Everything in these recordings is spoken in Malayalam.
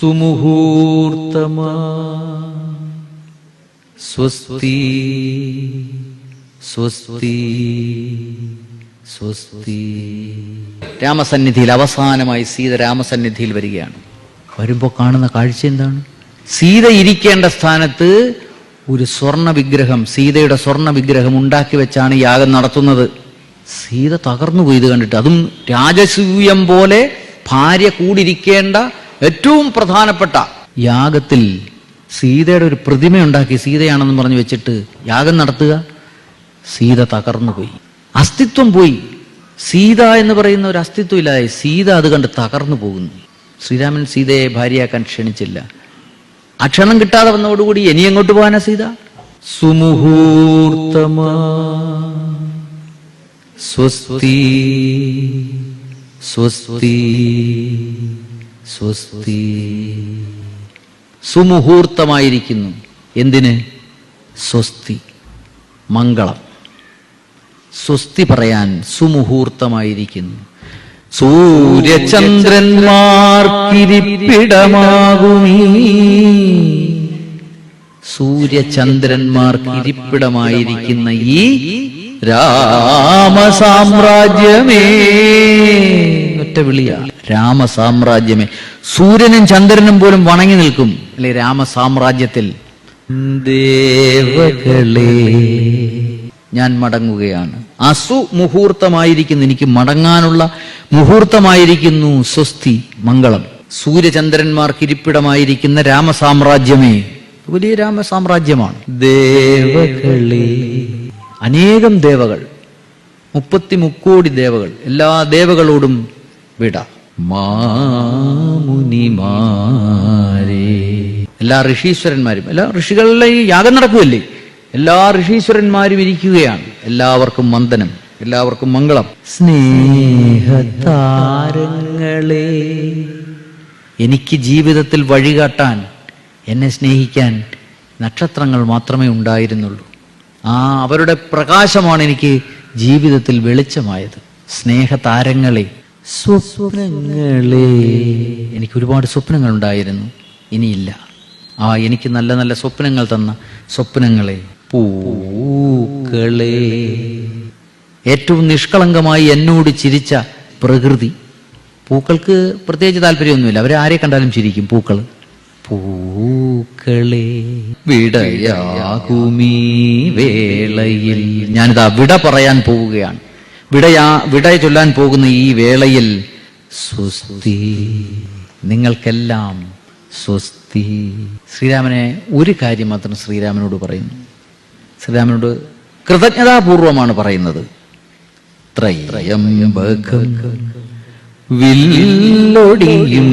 സുമുഹൂർത്തമാ. സ്വസ്തി സ്വസ്തി സ്വസ്തി. രാമസന്നിധിയിൽ അവസാനമായി സീത രാമസന്നിധിയിൽ വരികയാണ്. വരുമ്പോൾ കാണുന്ന കാഴ്ച എന്താണ്? സീത ഇരിക്കേണ്ട സ്ഥാനത്ത് ഒരു സ്വർണ വിഗ്രഹം സീതയുടെ സ്വർണ വിഗ്രഹം ഉണ്ടാക്കി വെച്ചാണ് യാഗം നടത്തുന്നത്. സീത തകർന്നു പോയി ഇത് കണ്ടിട്ട്. അതും രാജസൂയം പോലെ ഭാര്യ കൂടിരിക്കേണ്ട ഏറ്റവും പ്രധാനപ്പെട്ട യാഗത്തിൽ സീതയുടെ ഒരു പ്രതിമ ഉണ്ടാക്കി സീതയാണെന്ന് പറഞ്ഞു വെച്ചിട്ട് യാഗം നടത്തുക സീത തകർന്നു പോയി അസ്തിത്വം പോയി. സീത എന്ന് പറയുന്ന ഒരു അസ്തിത്വം ഇല്ലാതെ സീത അത് കണ്ട് തകർന്നു പോകുന്നു. ശ്രീരാമൻ സീതയെ ഭാര്യയാക്കാൻ ക്ഷണിച്ചില്ല. ആ ക്ഷണം കിട്ടാതെ വന്നതോടുകൂടി ഇനി എങ്ങോട്ട് പോകാനാ സീത? സുമുഹൂർത്തമാ സ്വസ്തി സ്വസ്തി. സ്വസ്തി. സുമുഹൂർത്തമായിരിക്കുന്നു. എന്തിന്? സ്വസ്തി. മംഗളം. സ്വസ്തി പറയാൻ സുമുഹൂർത്തമായിരിക്കുന്നു. സൂര്യചന്ദ്രന്മാർക്കിരിപ്പിടമാകുമീ. സൂര്യചന്ദ്രന്മാർക്കിരിപ്പിടമായിരിക്കുന്ന ഈ രാമസാമ്രാജ്യമേ. ഒറ്റ വിളിയാണ് രാമസാമ്രാജ്യമേ. സൂര്യനും ചന്ദ്രനും പോലും വണങ്ങി നിൽക്കും. അല്ലെ രാമസാമ്രാജ്യത്തിൽ? ദേവകളെ. ഞാൻ മടങ്ങുകയാണ്. അസു മുഹൂർത്തമായിരിക്കുന്നു എനിക്ക് മടങ്ങാനുള്ള മുഹൂർത്തമായിരിക്കുന്നു സ്വസ്തി മംഗളം. സൂര്യചന്ദ്രന്മാർക്ക് ഇരിപ്പിടമായിരിക്കുന്ന രാമസാമ്രാജ്യമേ. വലിയ രാമസാമ്രാജ്യമാണ്. ദേവകളെ. അനേകം ദേവകൾ. മുപ്പത്തി മുക്കോടി ദേവകൾ. എല്ലാ ദേവകളോടും വിട. എല്ലാ ഋഷീശ്വരന്മാരും എല്ലാ ഋഷികളിലെ ഈ യാഗം നടക്കുമല്ലേ എല്ലാ ഋഷീശ്വരന്മാരും ഇരിക്കുകയാണ്. എല്ലാവർക്കും മന്ദനം എല്ലാവർക്കും മംഗളം. സ്നേഹതാരങ്ങളെ എനിക്ക് ജീവിതത്തിൽ വഴികാട്ടാൻ എന്നെ സ്നേഹിക്കാൻ നക്ഷത്രങ്ങൾ മാത്രമേ ഉണ്ടായിരുന്നുള്ളൂ. ആ അവരുടെ പ്രകാശമാണ് എനിക്ക് ജീവിതത്തിൽ വെളിച്ചമായത്. സ്നേഹതാരങ്ങളെ സ്വപ്നങ്ങളെ. എനിക്ക് ഒരുപാട് സ്വപ്നങ്ങൾ ഉണ്ടായിരുന്നു ഇനിയില്ല. ആ എനിക്ക് നല്ല നല്ല സ്വപ്നങ്ങൾ തന്ന സ്വപ്നങ്ങളെ. പൂക്കളെ. ഏറ്റവും നിഷ്കളങ്കമായി എന്നോട് ചിരിച്ച പ്രകൃതി. പൂക്കൾക്ക് പ്രത്യേകിച്ച് താല്പര്യമൊന്നുമില്ല. അവരെ ആരെ കണ്ടാലും ചിരിക്കും പൂക്കൾ. പൂക്കളെ. വിടയാകുമീ വേളയിൽ. ഞാനിതാ വിട പറയാൻ പോവുകയാണ്. വിടയാ വിട ചൊല്ലാൻ പോകുന്ന ഈ വേളയിൽ സ്വസ്തി. നിങ്ങൾക്കെല്ലാം സ്വസ്തി. ശ്രീരാമനെ ഒരു കാര്യം മാത്രം ശ്രീരാമനോട് പറയുന്നു. ശ്രീരാമനോട് കൃതജ്ഞതാപൂർവമാണ് പറയുന്നത്. ത്രയംബകം വില്ലൊടിയും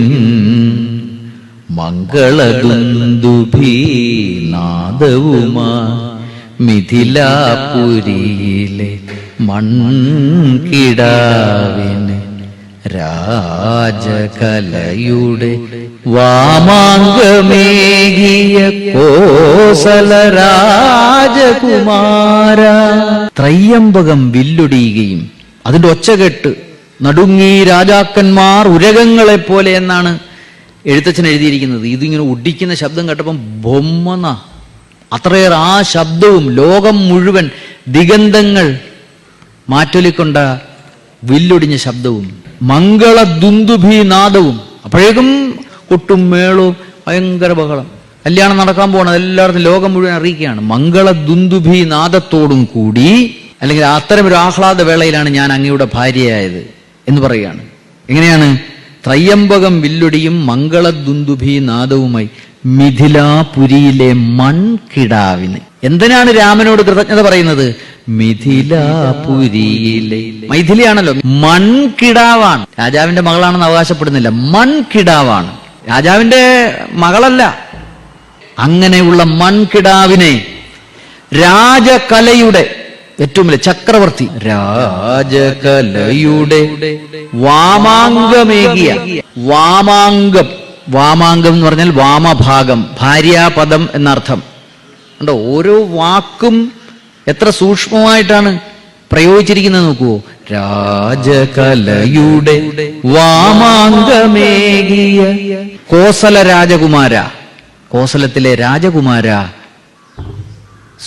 മൺകിടാവിന് രാജകലയുടെ വാമാങ്കമേകിയ കോസല രാജകുമാര. ത്രയ്യമ്പകം വില്ലൊടിയുകയും അതിന്റെ ഒച്ച ഒച്ചകെട്ട് നടുങ്ങി രാജാക്കന്മാർ ഉരകങ്ങളെ പോലെ എന്നാണ് എഴുത്തച്ഛൻ എഴുതിയിരിക്കുന്നത്. ഇതിങ്ങനെ ഒടിക്കുന്ന ശബ്ദം കേട്ടപ്പം ബൊമ്മന അത്രയേറെ ആ ശബ്ദവും ലോകം മുഴുവൻ ദിഗന്ധങ്ങൾ മാറ്റൊലിക്കൊണ്ട വില്ലൊടിഞ്ഞ ശബ്ദവും മംഗള ദുന്ദുഭീനാദവും അപ്പോഴേക്കും കൊട്ടും മേളും ഭയങ്കര ബഹളം. കല്യാണം നടക്കാൻ പോകണം എല്ലായിടത്തും ലോകം മുഴുവൻ അറിയിക്കുകയാണ്. മംഗള ദുന്ദുഭി നാദത്തോടും കൂടി അല്ലെങ്കിൽ അത്തരം ഒരു ആഹ്ലാദ വേളയിലാണ് ഞാൻ അങ്ങയുടെ ഭാര്യയായത് എന്ന് പറയുകയാണ്. എങ്ങനെയാണ്? ത്രയ്യമ്പകം വില്ലൊടിയും മംഗള ദുന്ദുഭി നാദവുമായി മിഥിലാപുരിയിലെ മൺകിടാവിന്. എന്തിനാണ് രാമനോട് കൃതജ്ഞത പറയുന്നത്? മിഥിലാപുരിയിലെ മൈഥിലിയാണല്ലോ. മൺകിടാവാണ്. രാജാവിന്റെ മകളാണെന്ന് അവകാശപ്പെടുന്നില്ല. മൺകിടാവാണ്. രാജാവിന്റെ മകളല്ല. അങ്ങനെയുള്ള മൺകിടാവിനെ രാജകലയുടെ ഏറ്റവും വലിയ ചക്രവർത്തി രാജകലയുടെ വാമാങ്കമേകിയ വാമാങ്കം വാമാങ്കം എന്ന് പറഞ്ഞാൽ വാമഭാഗം ഭാര്യാപദം എന്നർത്ഥം. കണ്ടോ ഓരോ വാക്കും എത്ര സൂക്ഷ്മമായിട്ടാണ് പ്രയോഗിച്ചിരിക്കുന്നത് നോക്കൂ രാജകലയുടെ വാമാങ്കമേകിയ കോസല രാജകുമാര. കോസലത്തിലെ രാജകുമാര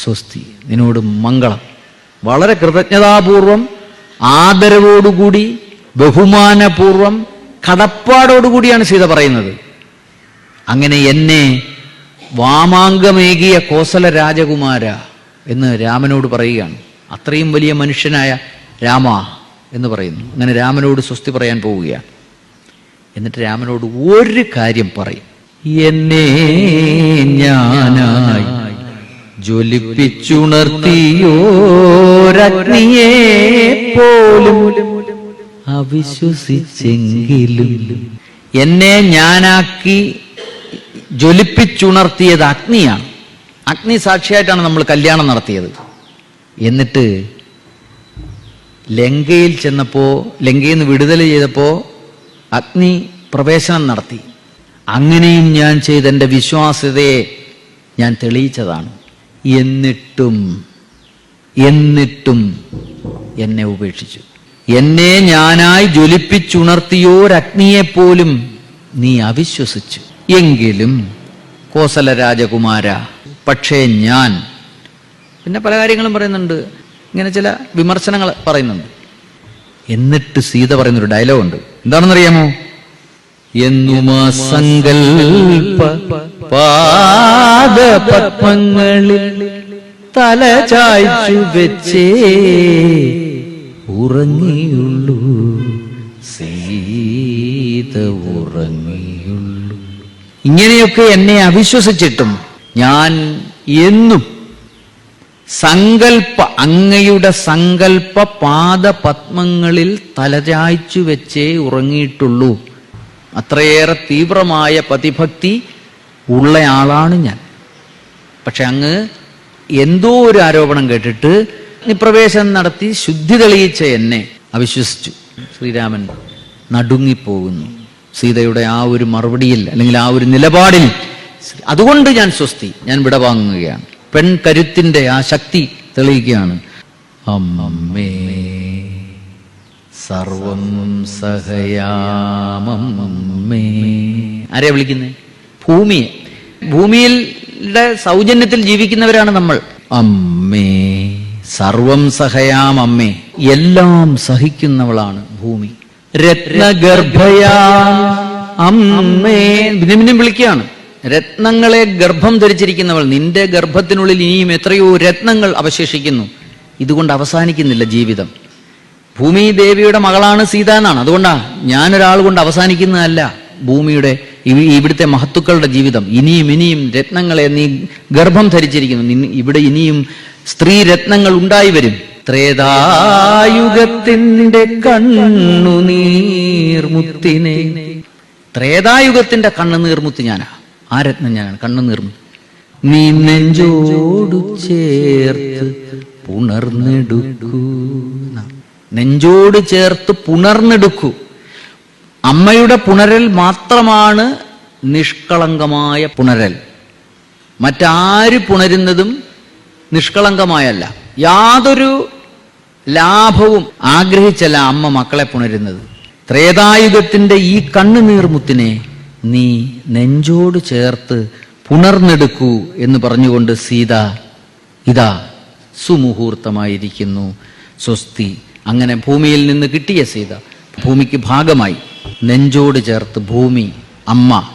സ്വസ്തി നിന്നോട് മംഗളം. വളരെ കൃതജ്ഞതാപൂർവം ആദരവോടുകൂടി ബഹുമാനപൂർവം കടപ്പാടോടുകൂടിയാണ് സീത പറയുന്നത്. അങ്ങനെ എന്നെ വാമാങ്കമേകിയ കോസല രാജകുമാര എന്ന് രാമനോട് പറയുകയാണ്. അത്രയും വലിയ മനുഷ്യനായ രാമ എന്ന് പറയുന്നു. അങ്ങനെ രാമനോട് സ്വസ്തി പറയാൻ പോവുകയാണ്. എന്നിട്ട് രാമനോട് ഒരു കാര്യം പറയും. എന്നെ ഞാനായി ജ്വലിപ്പിച്ചുണർത്തിയോരഗ്നിയെ പോലും അവിശ്വസിച്ചെങ്കിലും എന്നെ ഞാനാക്കി ജ്വലിപ്പിച്ചുണർത്തിയത് അഗ്നിയാണ്. അഗ്നി സാക്ഷിയായിട്ടാണ് നമ്മൾ കല്യാണം നടത്തിയത്. എന്നിട്ട് ലങ്കയിൽ ചെന്നപ്പോൾ ലങ്കയിൽ നിന്ന് വിടുതൽ ചെയ്തപ്പോൾ അഗ്നി പ്രവേശനം നടത്തി. അങ്ങനെയും ഞാൻ ചെയ്ത എന്റെ വിശ്വാസ്യതയെ ഞാൻ തെളിയിച്ചതാണ്. എന്നിട്ടും എന്നിട്ടും എന്നെ ഉപേക്ഷിച്ചു. എന്നെ ഞാനായി ജ്വലിപ്പിച്ചുണർത്തിയോരഗ്നിയെപ്പോലും നീ അവിശ്വസിച്ചു. എങ്കിലും കോസല രാജകുമാര പക്ഷേ ഞാൻ പിന്നെ പല കാര്യങ്ങളും പറയുന്നുണ്ട്. ഇങ്ങനെ ചില വിമർശനങ്ങൾ പറയുന്നുണ്ട്. എന്നിട്ട് സീത പറയുന്നൊരു ഡയലോഗ് ഉണ്ട് എന്താണെന്നറിയാമോ? എന്നുമാ സങ്കൽപ്പ പാദപത്മങ്ങളിൽ തല ചായ്ച്ചു വെച്ചേ ഉറങ്ങിയുള്ളൂ. സീത ഉറങ്ങിയുള്ളൂ ഇങ്ങനെയൊക്കെ എന്നെ അവിശ്വസിച്ചിട്ടും ഞാൻ എന്നും സങ്കൽപ്പ അങ്ങയുടെ സങ്കൽപ്പ പാദപത്മങ്ങളിൽ തലചായ്ച്ചു വെച്ചേ ഉറങ്ങിയിട്ടുള്ളൂ. അത്രയേറെ തീവ്രമായ പതിഭക്തി ഉള്ളയാളാണ് ഞാൻ. പക്ഷെ അങ്ങ് എന്തോ ഒരു ആരോപണം കേട്ടിട്ട് നിപ്രവേശം നടത്തി ശുദ്ധി തെളിയിച്ച എന്നെ അവിശ്വസിച്ചു. ശ്രീരാമൻ നടുങ്ങിപ്പോകുന്നു. സീതയുടെ ആ ഒരു മറുപടിയിൽ അല്ലെങ്കിൽ ആ ഒരു നിലപാടിൽ അതുകൊണ്ട് ഞാൻ സ്വസ്തി ഞാൻ വിട വിടവാങ്ങുകയാണ് പെൺകരുത്തിന്റെ ആ ശക്തി തെളിയിക്കുകയാണ്. അമ്മമ്മേ സർവം സഹയാമമ്മേ ആരെയാ വിളിക്കുന്നേ? ഭൂമിയെ. ഭൂമിയിലെ സൗജന്യത്തിൽ ജീവിക്കുന്നവരാണ് നമ്മൾ. അമ്മേ സർവം സഹയാം അമ്മേ എല്ലാം സഹിക്കുന്നവളാണ് ഭൂമി. രത്നഗർഭയാം. അമ്മേ. പിന്നെ വിളിക്കുകയാണ്. രത്നങ്ങളെ ഗർഭം ധരിച്ചിരിക്കുന്നവൾ നിന്റെ ഗർഭത്തിനുള്ളിൽ ഇനിയും എത്രയോ രത്നങ്ങൾ അവശേഷിക്കുന്നു. ഇതുകൊണ്ട് അവസാനിക്കുന്നില്ല ജീവിതം. ഭൂമി ദേവിയുടെ മകളാണ് സീത എന്നാണ്. അതുകൊണ്ടാ ഞാനൊരാൾ കൊണ്ട് അവസാനിക്കുന്നതല്ല ഭൂമിയുടെ ഇവ- ഇവിടുത്തെ മഹത്തുക്കളുടെ ജീവിതം. ഇനിയും ഇനിയും രത്നങ്ങളെ നീ ഗർഭം ധരിച്ചിരിക്കുന്നു. ഇവിടെ ഇനിയും സ്ത്രീ രത്നങ്ങൾ ഉണ്ടായി വരും. ത്രേതായുഗത്തിന്റെ കണ്ണുനീർമുത്തിനെ ത്രേതായുഗത്തിന്റെ കണ്ണുനീർമുത്ത് ഞാനാ. ആ രത്നം ഞാനാണ്. കണ്ണുനീർമുത്ത് നീ നെഞ്ചോടു ചേർത്ത് പുണർന്നെടുക്കൂ. നെഞ്ചോട് ചേർത്ത് പുണർന്നെടുക്കൂ. അമ്മയുടെ പുണരൽ മാത്രമാണ് നിഷ്കളങ്കമായ പുണരൽ. മറ്റാര് പുണരുന്നതും നിഷ്കളങ്കമായല്ല. യാതൊരു ലാഭവും ആഗ്രഹിച്ചല്ല അമ്മ മക്കളെ പുണരുന്നത്. ത്രേതായുഗത്തിന്റെ ഈ കണ്ണുനീർമുത്തിനെ നീ നെഞ്ചോട് ചേർത്ത് പുണർന്നെടുക്കൂ എന്ന് പറഞ്ഞുകൊണ്ട് സീത ഇതാ സുമുഹൂർത്തമായിരിക്കുന്നു. സ്വസ്തി. അങ്ങനെ ഭൂമിയിൽ നിന്ന് കിട്ടിയ സീത ഭൂമിക്ക് ഭാഗമായി. നെഞ്ചോട് ചേർത്ത് ഭൂമി അമ്മ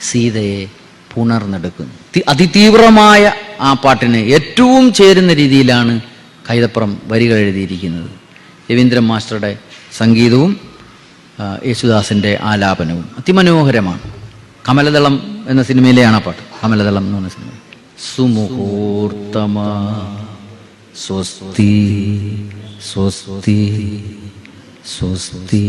സീതയെ പുണർന്നെടുക്കുന്നു. അതിതീവ്രമായ ആ പാട്ടിന് ഏറ്റവും ചേരുന്ന രീതിയിലാണ് കൈതപ്പുറം വരികൾ എഴുതിയിരിക്കുന്നത്. രവീന്ദ്രൻ മാസ്റ്ററുടെ സംഗീതവും യേശുദാസിന്റെ ആലാപനവും അതിമനോഹരമാണ്. കമലദളം എന്ന സിനിമയിലെയാണ് ആ പാട്ട്. കമലദളം എന്ന് പറഞ്ഞ സിനിമ. സുമുഹൂർത്തമാ സ്വസ്തി സ്വസ്തി സ്വസ്തി.